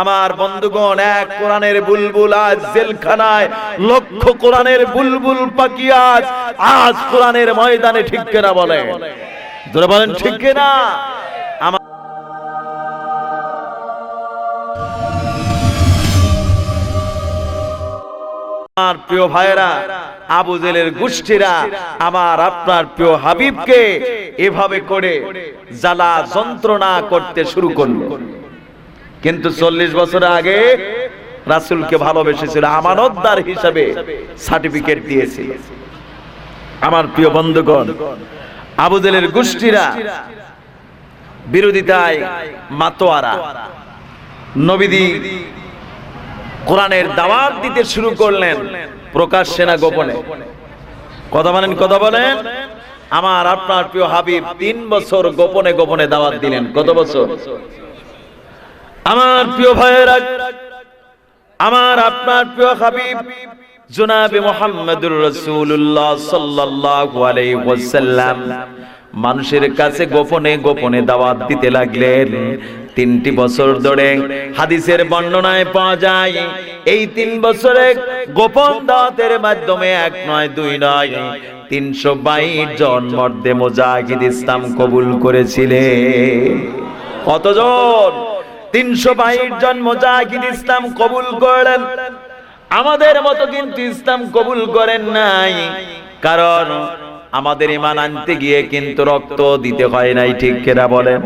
আমার বন্ধুগণ, এক কোরআনের বুলবুল আজ জেলখানায়, লক্ষ কোরআনের বুলবুল পাখি আজ আজ কোরআনের ময়দানে ঠিক কেনা বলে? ধরে বলেন, ঠিক কিনা? আমার আমার প্রিয় ভাইরা আবু জেলের গোষ্ঠীরা, আমার আপনার প্রিয় হাবিবকে এভাবে করে জ্বালা যন্ত্রণা করতে শুরু করল। কিন্তু চল্লিশ বছর আগে রাসুলকে ভালোবেসেছিল, আমানতদার হিসাবে সার্টিফিকেট দিয়েছিল। আমার প্রিয় বন্ধুগণ, আবু জেলের গোষ্ঠীরা, বিরোধিতায় মাতোয়ারা, নবীদি কোরআনের দাওয়াত দিতে শুরু করলেন প্রকাশ সেনা গোপনে? কথা বলেন কথা বলেন। আমার আপনার প্রিয় হাবিব তিন বছর গোপনে গোপনে দাওয়াত দিলেন। কত বছর? আমার প্রিয় ভাইয়েরা, আমার আপনার প্রিয় হাবিব, জনাবে মোহাম্মদুর রাসূলুল্লাহ সাল্লাল্লাহু ওয়াসাল্লাম, মানুষের কাছে গোপনে গোপনে দাওয়াত দিতে লাগলেন। তিনটি বছর ধরে হাদিসের বর্ণনায় পাওয়া যায়, এই তিন বছরে গোপন দাওয়াতের মাধ্যমে এক নয়, দুই নয়, তিনশো বাইশ জন মর্দে মুজাহিদ ইসলাম কবুল করেছিলেন। কতজন? তিনশো বাইশ জন মুজাহিদ ইসলাম কবুল করলেন। আমাদের মতো কিন্তু ইসলাম কবুল করেন নাই। কারণ আমাদের ইমান আনতে গিয়ে কিন্তু রক্ত দিতে হয় নাই, ঠিক কেরা বলেন?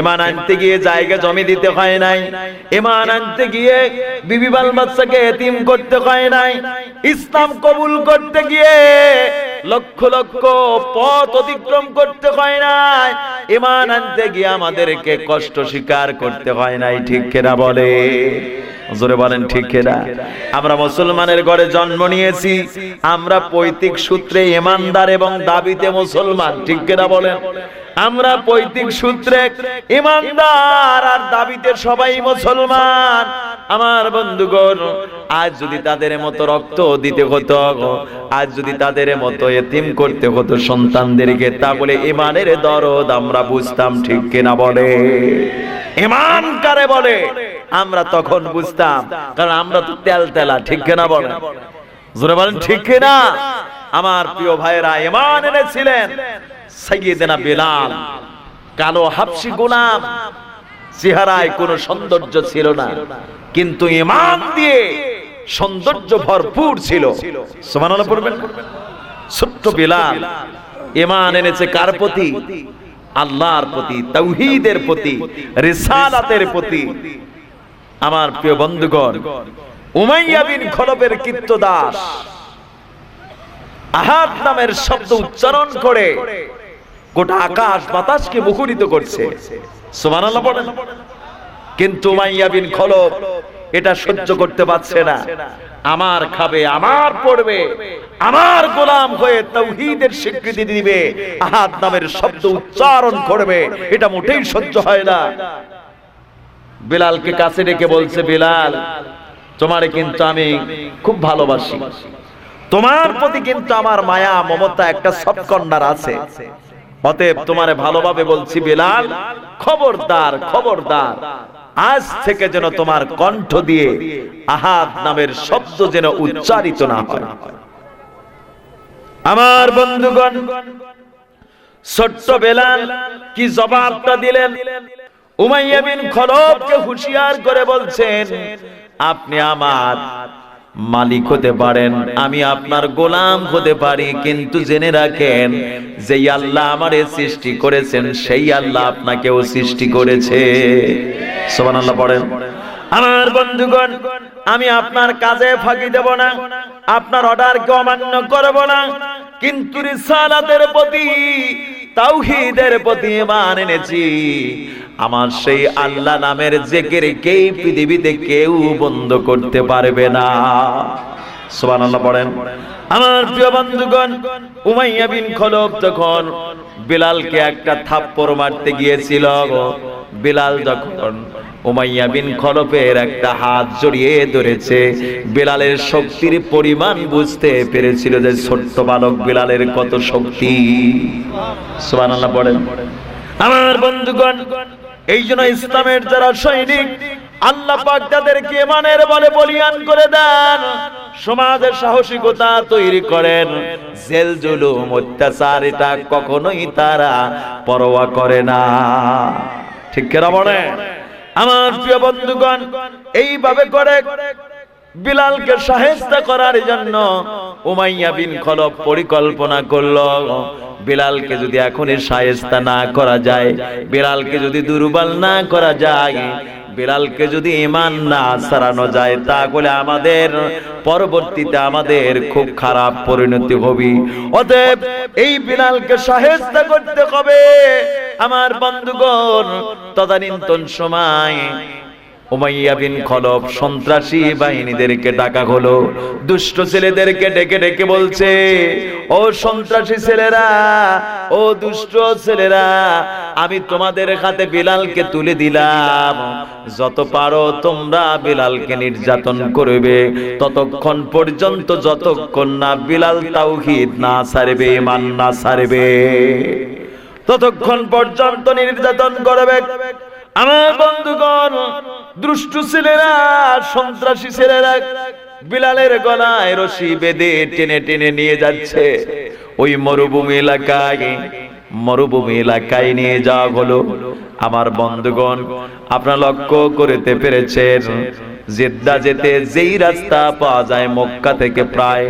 ইমান আনতে গিয়ে জায়গা জমি দিতে হয় নাই। ইমান আনতে গিয়ে বিবি বাল বাচ্চাকে এতিম করতে হয় নাই। ইসলাম কবুল করতে গিয়ে লক্ষ লক্ষ পথ অতিক্রম করতে হয় নাই। ইমান আনতে গিয়ে আমাদেরকে কষ্ট স্বীকার করতে হয় নাই, ঠিক কেনা বলে? জোরে বলেন, ঠিক কেনা? আমরা মুসলমানের ঘরে জন্ম নিয়েছি, আমরা পৈতৃক সূত্রে ইমানদার এবং দাবিতে মুসলমান, ঠিক কেনা বলেন? আমরা পৈতৃক সূত্রে ইমানদার আর দাবিতে সবাই মুসলমান। আমার বন্ধুগণ, আজ যদি তাদের মতো রক্ত দিতে হতো, আজ যদি তাদের মতো এতিম করতে হতো সন্তানদেরকে, তাহলে ইমানের দরদ আমরা বুঝতাম, ঠিক কিনা বলে? ইমান কারে বলে? আমরা তখন বুঝতাম, কারণ আমরা তো তেল তেলা, ঠিক কিনা বলে? জোরে বলেন, ঠিক কিনা? আমার প্রিয় ভাইয়েরা, ইমান এনেছিলেন। সাইয়েদেনা বেলাল, কালো হাফসি গোলাম, চেহারায় কোনো সৌন্দর্য ছিল না, কিন্তু ইমান দিয়ে সৌন্দর্য ভরপুর ছিল। পড়বেন? ছোট্ট বেলাল, ইমান এনেছে কার প্রতি? আল্লাহর প্রতি তৌহিদের প্রতি, রিসালাতের প্রতি। আমার প্রিয় বন্ধুগণ, উমাইয়া বিন খলবের কীর্তদাস আহাদ নামের শব্দ উচ্চারণ করে গোটা আকাশ বাতাসকে মুখরিত করছে। কিন্তু উমাইয়া বিন এটা সহ্য করতে পারছে না। আমার খাবে, আমার পড়বে, আমার গোলাম হয়ে তৌহিদের স্বীকৃতি দিবে, আহাদ নামের শব্দ উচ্চারণ করবে, এটা মোটেই সহ্য হয় না। বিলালকে কাছে ডেকে বলছে, বিলাল, তোমারে কিন্তু আমি খুব ভালোবাসি। তোমার প্রতি কিন্তু আমার মায়া, মমতা একটা সবকন্ডার আছে। অতএব তোমারে ভালোভাবে বলছি, বিলাল, খবরদার খবরদার। আজ থেকে যেন তোমার কণ্ঠ দিয়ে আহাদ নামের শব্দ যেন উচ্চারিত না হয়। আমার বন্ধুগণ, ছোট্ট বেলাল কি জবাবটা দিলেন? উমাইয়া বিন খলবকে হুঁশিয়ার করে বলছেন, আপনি আমার মালিক হতে পারেন, আমি আপনার গোলাম হতে পারি, কিন্তু জেনে রাখেন যে আল্লাহ আমারে সৃষ্টি করেছেন, সেই আল্লাহ আপনাকেও সৃষ্টি করেছে। সুবহানাল্লাহ পড়েন। আমার বন্ধুগণ, আমি আপনার কাজে ফাঁকি দেব না, আপনার অর্ডারকে অমান্য করব না, কিন্তু রিসালাতের প্রতি তাওহীদের প্রতি ঈমান এনেছি। আমার সেই আল্লাহ নামের জেকের কেই পৃথিবীতে কেউ বন্ধ করতে পারবে না। সুবহানাল্লাহ পড়েন। আমার প্রিয় বন্ধুগণ, উমাইয়া বিন খলব তখন বিলালকে একটা থাপ্পড় মারতে গিয়েছিল, বিলাল যখন উমাইয়া বিন খলফের একটা হাত জড়িয়ে ধরেছে। বিলালের শক্তির পরিমাণ বুঝতে পেরেছিল যে ছোট্ট বালক বিলালের কত শক্তি। সুবহানাল্লাহ পড়েন। আমার বন্ধুগণ, এই জন্য ইসলামের যারা সৈনিক, আল্লাহ পাক তাদেরকে ইমানের বলে বলিয়ান করে দেন। সমাজের সাহসিকতা তৈরি করেন। জেল জুলুম, অত্যাচার, এটা কখনোই তারা পরোয়া করে না। ঠিক কেনা বলে আমার প্রিয় বন্ধুগণ, এইভাবে করে বিলালকে সাহেস্তা করার জন্য উমাইয়া বিন খলব পরিকল্পনা করল। বিলালকে যদি এখনই সাহেস্তা না করা যায়, বিলালকে যদি দুর্বল না করা যায়, বিলালকে যদি ইমান না সারানো যায়, তাহলে আমাদের পরবর্তীতে আমাদের খুব খারাপ পরিণতি হবে। অতএব এই বিলালকে সাহেস্তা করতে হবে। আমার বন্ধুগণ, তদানীন্তন সময় বিন খলব সন্ত্রাসী বাহিনীদেরকে ডাকা দুষ্ট ছেলেদেরকে ডেকে ডেকে বলছে, ও সন্ত্রাসী ছেলেরা, ও দুষ্ট ছেলেরা, আমি তোমাদের হাতে বিলালকে তুলে দিলাম। যত পারো তোমরা বিলালকে নির্যাতন করবে। ততক্ষণ পর্যন্ত যতক্ষণ না বিলাল তাওহীদ না সারবে মান না সারবে ততক্ষণ পর্যন্ত নির্যাতন করবে। আমার বন্ধুগণ, দুষ্টু ছেলেরা, সন্ত্রাসী ছেলেরা বিলালের গলায় রশি বেঁধে টেনে টেনে নিয়ে যাচ্ছে। ওই মরুভূমি এলাকায় মরুভূমি এলাকায় নিয়ে যাওয়া হলো। আমার বন্ধুগণ, আপনারা লক্ষ্য করতে পেরেছেন জেদ্দা যেতে যেই রাস্তা পাওয়া যায় মক্কা থেকে প্রায়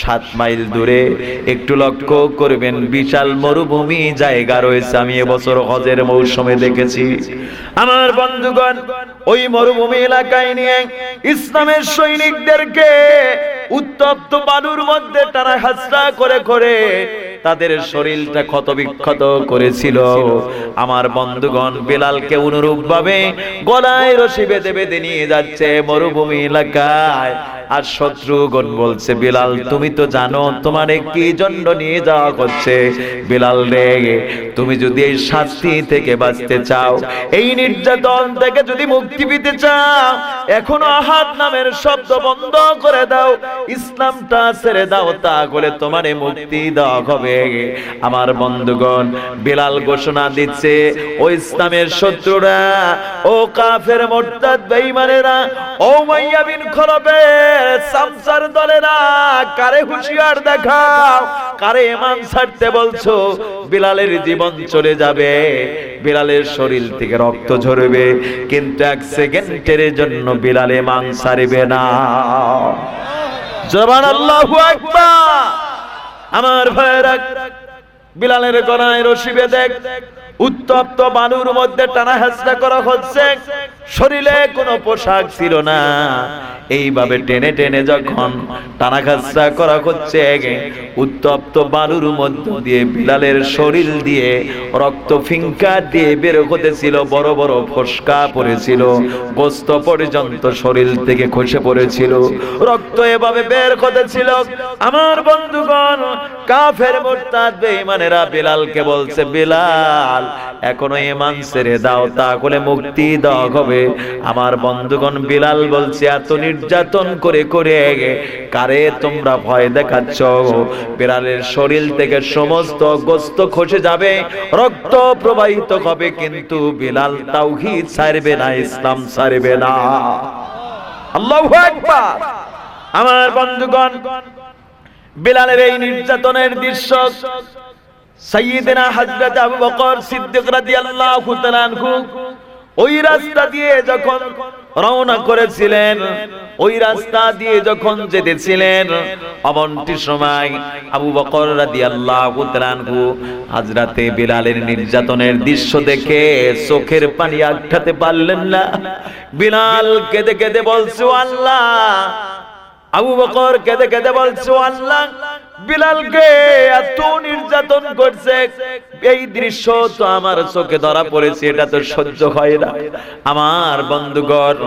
সাত মাইল দূরে। একটু লক্ষ্য করবেন, বিশাল মরুভূমি জায়গা রয়েছে। আমি এবছর হজের মৌসুমে দেখেছি। আমার বন্ধুগণ, ওই মরুভূমি এলাকায় নিয়ে ইসলামের সৈনিকদেরকে উত্তপ্ত বালুর মধ্যে তারা হাসরা করে করে তাদের শরীরটা ক্ষত বিক্ষত করেছিল। আমার বন্ধুগণ, বিলালকে অনুরূপ ভাবে গলায় রশি বেঁধে বেঁধে নিয়ে যাচ্ছে মরুভূমি এলাকায়। আর শত্রুগণ বলছে, বিলাল, তুমি তো জানো, তোমার কি জন্য নিয়ে যাওয়া হচ্ছে। বিলাল রে, তুমি যদি এই শাস্তি থেকে বাঁচতে চাও, এই নির্যাতন থেকে যদি মুক্তি পেতে চাও, এখনও আহাত নামের শব্দ বন্ধ করে দাও। ইসলামটা ছেড়ে দাও তা করে তোমারে মুক্তি দেওয়া হবে। আমার বন্ধুগণ বিলাল ঘোষণা দিচ্ছে, ও ইসলামের শত্রুরা, ও কাফের মোরতাদ বেঈমানেরা, ও মাইয়া বিন খলবের সামসার দলেরা, কারে হুঁশিয়ার দেখাও, কারে ইমান ছাড়তে বলছো, বিলালের জীবন চলে যাবে, বিলালের শরীর থেকে রক্ত ঝরবে, কিন্তু এক সেকেন্ডের জন্য বিলালে মান সারিবে না। জবান আল্লাহু আকবার। আমার ভাইয়েরা বিলালের গলায় রশি বেঁধে উত্তপ্ত বালুর মধ্যে টানা হেঁচড়া করা হচ্ছে। শরীরে কোনো পোশাক ছিল না। এইভাবে টেনে টেনে যখন টানা করা হচ্ছে, উত্তপ্ত বালুর মধ্য দিয়ে বিলালের শরীর দিয়ে রক্ত ফিঙ্কা দিয়ে বের হতেছিল, বড় বড় ফসকা পড়েছিল, গোস্ত পর্যন্ত শরীর থেকে খসে পড়েছিল, রক্ত এভাবে বের হতেছিল। আমার বন্ধুগণ, কাফের মোরতাদ বেঈমানেরা বিলালকে বলছে, বিলাল, এখনও ইমান ছেড়ে দাও তা করে মুক্তি দেওয়া হবে আমার বন্ধুগণ বিলাল বলছে, এত নির্যাতন করে করে কারে তোমরা ভয় দেখাচ্ছ? বিলালের শরীর থেকে সমস্ত গোস্ত খসে যাবে, রক্ত প্রবাহিত হবে, কিন্তু বিলাল তাওহীদ ছাড়বে না, ইসলাম ছাড়বে না। আল্লাহু আকবার। আমার বন্ধুগণ, বিলালের এই নির্যাতনের দৃশ্য সাইয়েদেনা হযরত আবু বকর সিদ্দিক রাদিয়াল্লাহু তাআলা ওই রাস্তা দিয়ে যখন রওনা করেছিলেন, ওই রাস্তা দিয়ে যখন যেতেছিলেন অবন্তি সময় আবু বকর রাদিয়াল্লাহু তাআলা আনহু হযরতে বিলালের নির্যাতনের দৃশ্য দেখে চোখের পানি আটকাতে পারলেন না। বিলাল কেঁদে কেঁদে বলছো, আল্লাহ! আবু বকর কেঁদে কেঁদে বলছে "ও আল্লাহ! বিলালকে এত নির্যাতন করছে। এই দৃশ্য তো আমার চোখে ধরা পড়েছে, এটা তো সহ্য হয় না। আমার বন্ধুগণ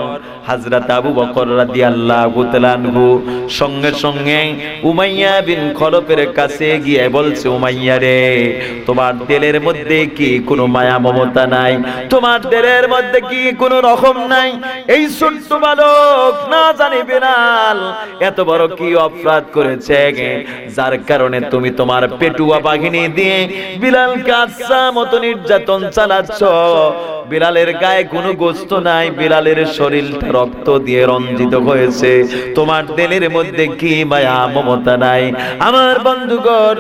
আবু বকর রাদিয়াল্লাহু তাআলা আনহু সঙ্গে সঙ্গে উমাইয়া বিন খলফের কাছে গিয়ে বলছে, উমাইয়া রে, তোমার দিলের মধ্যে কি কোনো মায়া মমতা নাই? তোমার দিলের মধ্যে কি কোনো রকম নাই? এই ছোট্ট বালক না জানি বিলাল, এত বড় কি অপরাধ করেছে? যার কারণে তুমি তোমার পেটুয়া বাহিনী দিয়ে বিলালকে আচ্ছা মতো নির্যাতন চালাচ্ছ। বিলালের গায়ে কোনো গোস্ত নাই, বিলালের শরীরটা রক্ত দিয়ে রঞ্জিত হয়েছে। তোমার দিলের মধ্যে কি মায়া, মমতা নাই? আমার বন্ধুগণ,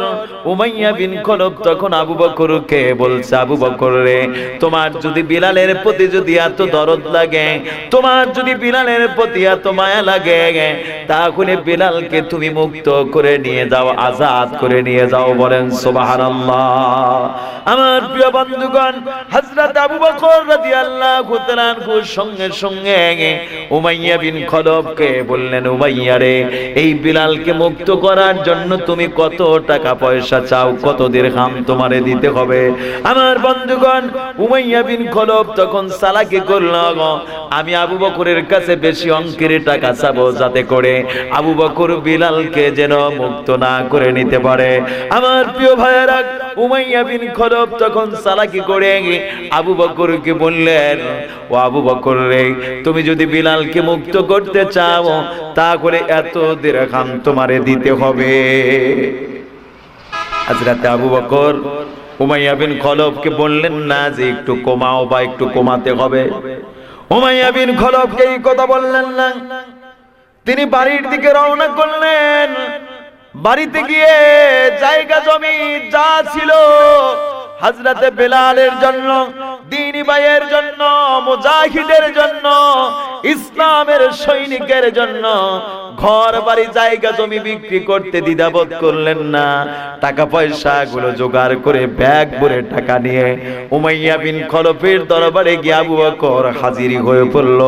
উমাইয়া বিন খলব তখন আবু বকরকে বলছে, আবু বকর রে, তোমার যদি বিলালের প্রতি যদি এত দরদ লাগে, তোমার যদি বিলালের প্রতি এত মায়া লাগে, তাহলে বিলালকে তুমি মুক্ত করে নিয়ে যাও। আজাদ করে নিয়ে যাও বলেন, সুবহানাল্লাহ। আমার প্রিয় বন্ধুগণ, হযরত আবু বকর রাদিয়াল্লাহু তাআলা আনহুর সঙ্গে সঙ্গে উমাইয়া বিন খলবকে বললেন, উমাইয়া রে, এই বিলালকে মুক্ত করার জন্য তুমি কত টাকা পয়সা চাও, কত দিরহাম তোমারে দিতে হবে? আমার বন্ধুগণ, উমাইয়া বিন খলব তখন সালাকি করল আমি আবু বকরের কাছে বেশি অঙ্কের টাকা চাবো যাতে করে আবু বকর বিলালকে যেন মুক্ত না করে নিতে পারে। আমার প্রিয় ভাইয়েরা, উমাইয়া বিন খলব তখন সালাকি করে আবু বকরকে বললেন, ও আবু বকর রে, তুমি যদি বিলালকে মুক্ত করতে চাও তাহলে এত দিরহাম তোমারে দিতে হবে। হযরতে আবু বকর উমাইয়া বিন খলবকে বললেন, না যে, একটু কমাও বা একটু কমাতে হবে। উমাইয়া বিন খলবকে এই কথা বললেন না। তিনি বাড়ির দিকে রওনা করলেন। বাড়িতে গিয়ে জায়গা জমি যা ছিল হাজরাতে বেলালের জন্য, দিনী ভাইয়ের জন্য, মুজাহিদের জন্য, ইসলামের সৈনিকের জন্য ঘর বাড়ি জায়গা জমি বিক্রি করতে দ্বিধাবোধ করলেন না। টাকা পয়সা গুলো জোগাড় করে ব্যাগ ভরে টাকা নিয়ে উমাইয়া বিন খলফের দরবারে গিয়ে আবু বকর হাজিরি হয়ে পড়ল।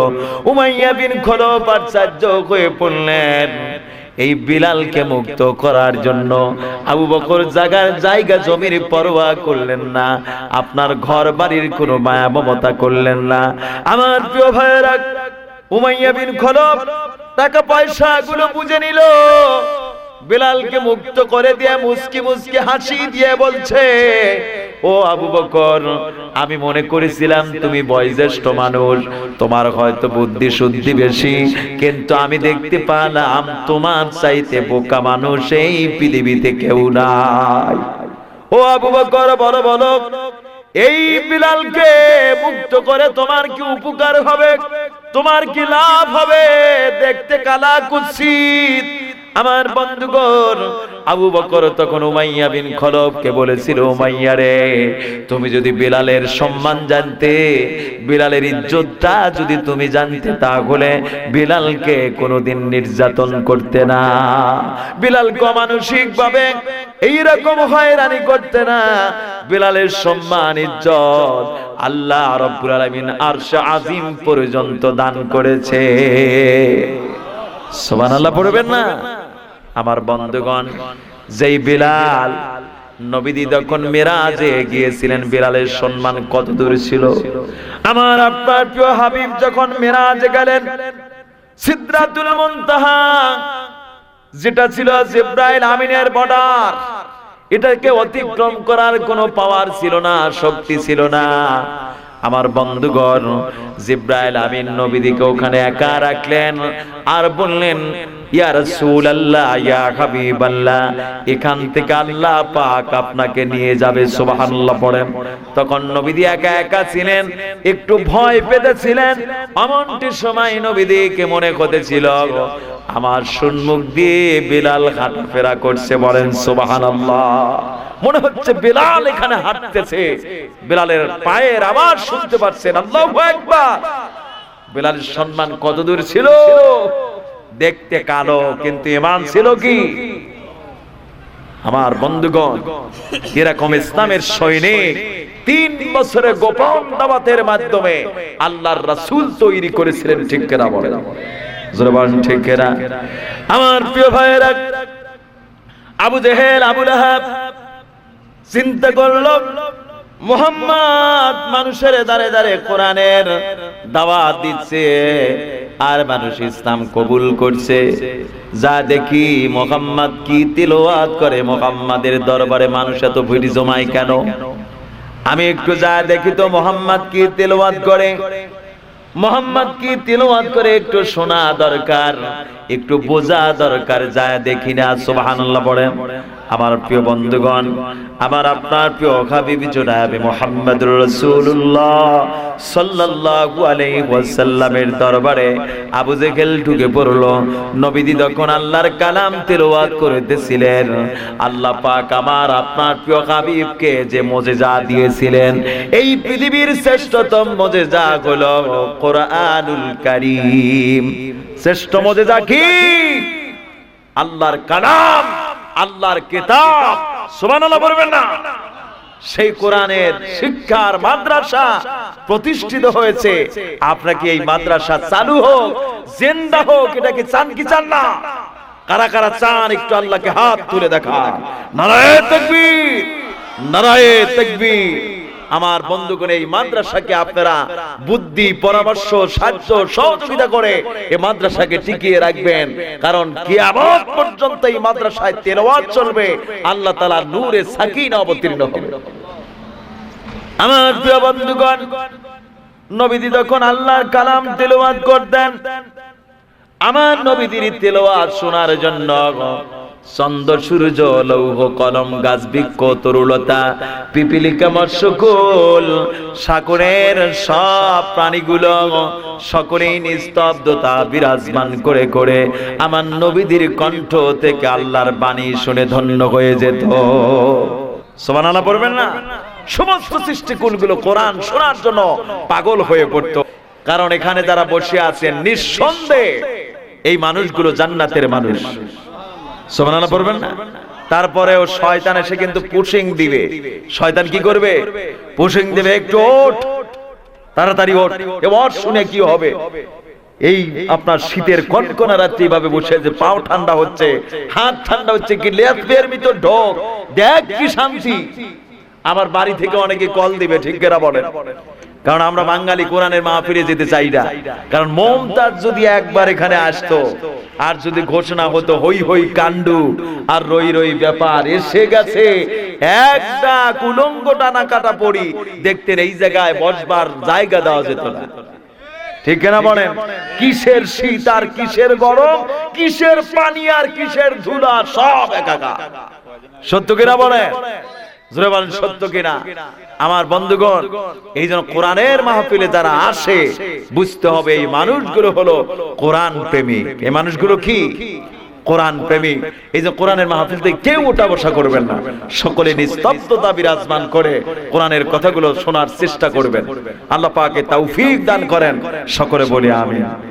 উমাইয়া বিন খলফ আচার্য হয়ে পড়লেন। এই বিলালকে মুক্ত করার জন্য আবু বকর জাগার জায়গা জমির পরোয়া করলেন না। আপনার ঘর বাড়ির কোনো মায়া মমতা করলেন না। আমার প্রিয় ভাইয়েরা, উমাইয়া বিন খলব টাকা পয়সা গুলো বুঝে নিল। বিলালকে মুক্ত করে দিয়ে মুসকি মুসকি হাসি দিয়ে বলছে, ও আবু বকর, আমি মনে করেছিলাম তুমি বয়োজ্যেষ্ঠ মানুষ, তোমার হয়তো বুদ্ধি শুদ্ধি বেশি, কিন্তু আমি দেখতে পেলাম তোমার চাইতে বোকা মানুষ এই পৃথিবীতে কেউ নাই। ও আবু বকর বড় বলো, এই বিলালকে মুক্ত করে তোমার কি উপকার হবে? তোমার কি লাভ হবে? দেখতে কালা কুৎসিত আমার বন্ধুগণ, আবু বকর তখন উমাইয়া বিন খলবকে বলেছিল, উমাইয়া রে, তুমি যদি বিলালের সম্মান জানতে, বিলালের ইজ্জতটা যদি তুমি জানতে, তাহলে বিলালকে কোনোদিন নির্যাতন করতে না। বিলালকে মানসিক ভাবে এইরকম হয়রানি করতে না। বিলালের সম্মান, ইজ্জত আল্লাহ রব্বুল আলামিন আরশ আজিম পর্যন্ত দান করেছে। সুবহানাল্লাহ, পড়বেন না? আমার বন্ধুগণ, যেই বিলাল নবীদি যখন মেরাজে গিয়েছিলেন, বিলালের সম্মান কত দূর ছিল? আমার আপনার প্রিয় হাবিব যখন মেরাজে গেলেন সিদ্ধাতুল মুনতাহা, যেটা ছিল জিব্রাইল আমিনের বর্ডার, এটাকে অতিক্রম করার কোনো পাওয়ার ছিল না, শক্তি ছিল না। আমার বন্ধুগণ, জিব্রাইল আমিন নবীদিকে ওখানে একা রাখলেন আর বললেন ইয়া রাসূলুল্লাহ, ইয়া হাবিবাল্লাহ, এখান থেকে আল্লাহ পাক আপনাকে নিয়ে যাবে, সুবহানাল্লাহ পড়েন। তখন নবীদি একা একা ছিলেন, একটু ভয় পেতেছিলেন, এমনটি সময় নবীদিকে মনে করতেছিল, আমার সম্মুখ দিয়ে বিলাল হাঁটাফেরা করছে, বলেন সুবহানাল্লাহ। মনে হচ্ছে বিলাল এখানে হাঁটতেছে, বিলালের পায়ের আবার শুনতে পাচ্ছেন, আল্লাহু আকবার। বিলালের সম্মান কত দূর ছিল? দেখতে কালো কিন্তু ইমান ছিল কি? আমার বন্ধুগণ এরকম ইসলামের সৈনিক তিন বছরে গোপন দাওয়াতের মাধ্যমে আল্লাহর রাসূল তৈরি করেছিলেন ঠিক কেনা বলেন জোরে বলেন ঠিক কেনা। আমার প্রিয় ভাইয়েরা আবু জেহেল আবু লাহাব চিন্তা করল মোহাম্মদ মানুষের দাঁড়ে দাঁড়ে কোরআনের দাওয়াত দিচ্ছে। আর মানুষ ইসলাম কবুল করছে। যা দেখি মোহাম্মদ কি তিলওয়াত করে মোহাম্মদের দরবারে মানুষ এত ভিড় জমায় কেন? আমি একটু যা দেখি তো মোহাম্মদ কি তেলাওয়াত করে। মোহাম্মদ কি তিলওয়াত করে একটু শোনা দরকার, একটু বোঝা দরকার যায় দেখি না, সুবহানাল্লাহ পড়ে আমার প্রিয় বন্ধুগণ, আমার আপনার প্রিয় হাবিব জনাবে মুহাম্মদুর রাসূলুল্লাহ সাল্লাল্লাহু আলাইহি ওয়াসাল্লামের দরবারে আবু জেহেল ঢুকে পড়ল। নবীজি তখন আল্লাহর কালাম তেলাওয়াত করতেছিলেন, আল্লাহ পাক আমার আপনার প্রিয় হাবিবকে যে মুজিজা দিয়েছিলেন, এই পৃথিবীর শ্রেষ্ঠতম মুজিজা হলো কোরআনুল কারীম। শ্রেষ্ঠ মুজিজা কি? আল্লাহর কালাম। আল্লাহর কিতাব। সুবহানাল্লাহ বলবেন না। সেই কোরআনের শিক্ষার মাদ্রাসা প্রতিষ্ঠিত হয়েছে। আপনাকে এই মাদ্রাসা চালু হোক, জেন্দা হোক, এটা কি চান কি চান না? কারা কারা চান, একটু আল্লাহকে হাত তুলে দেখান। নারায়ে তাকবীর নারায়ে তাকবীর। আমার বন্ধুগণ, এই মাদ্রাসাকে আপনারা বুদ্ধি, পরামর্শ, সাহায্য, সহযোগিতা করে এই মাদ্রাসাকে টিকিয়ে রাখবেন। কারণ কিয়ামত পর্যন্ত এই মাদ্রাসায় তেলাওয়াত চলবে। আল্লাহ তাআলা নূরে সাকিনা অবতীর্ণ হবে। আমার প্রিয় বন্ধুগণ, নবীজি যখন আল্লাহর কালাম তেলাওয়াত করতেন, আমার নবীদের তেলাওয়াত শোনার জন্য চন্দ্র, সূর্য, লৌহ, কলম, গাছ, বৃক্ষ, তরুলতা, পিপিলিকা, মৎস্যকুল, সাগরের সব প্রাণীগুলো সকলেই নিস্তব্ধতা বিরাজমান করে করে আমার নবীদের কণ্ঠ থেকে আল্লাহর বাণী শুনে ধন্য হয়ে যেত। সোমানালা পড়বেন না? সমস্ত সৃষ্টিকুলগুলো কোরআন শোনার জন্য পাগল হয়ে পড়তো। কারণ এখানে যারা বসে আছেন, নিঃসন্দেহে এই মানুষগুলো জান্নাতের মানুষ। সোমানালা পড়বেন না? তারপরেও শয়তান এসে কিন্তু পুশিং দিবে। শয়তান কি করবে? পুশিং দিবে একটু ওঠ। তাড়াতাড়ি ওঠ। এবার শুনে কি হবে? এই আপনার শীতের কনকনা রাত্রি ভাবে বসে যে পাও ঠান্ডা হচ্ছে, হাত ঠান্ডা হচ্ছে কি লেপের ভিতর ঢোক। দেখ কি শান্তি। আমার বাড়ি থেকে অনেকে কল দিবে, ঠিক কেরা বলেন? কারণ আমরা বাঙালি কোরআনের মাহফিলে যেতে চাই না। কারণ মমতাজ যদি একবার এখানে আসতো, আর যদি ঘোষণা হতো, হই হই, কাণ্ডু, আর রই রই, ব্যাপার, এসে গেছে। একটা কুলঙ্গ টানা কাটা পড়ি, দেখতেন এই জায়গায় বসবার জায়গা দেওয়া যেত না। ঠিক কিসের শীত আর কিসের গরম, কিসের পানি আর কিসের ধুলা, সব সত্য কিনা বলেন? জোরে বলেন সত্য কিনা? আমার বন্ধুগণ এই জন্য কোরআনের মাহফিলে যারা আসে বুঝতে হবে এই মানুষগুলো হলো কোরআন প্রেমিক। এই মানুষগুলো কি? কোরআন প্রেমিক। এই যে কোরআনের মাহফিল থেকে কেউ ওঠা বসা করবেন না। সকলে নিস্তব্ধতা বিরাজমান করে কোরআনের কথাগুলো শোনার চেষ্টা করবেন। আল্লাহ পাকে তৌফিক দান করেন। সকলে বলি আমিন।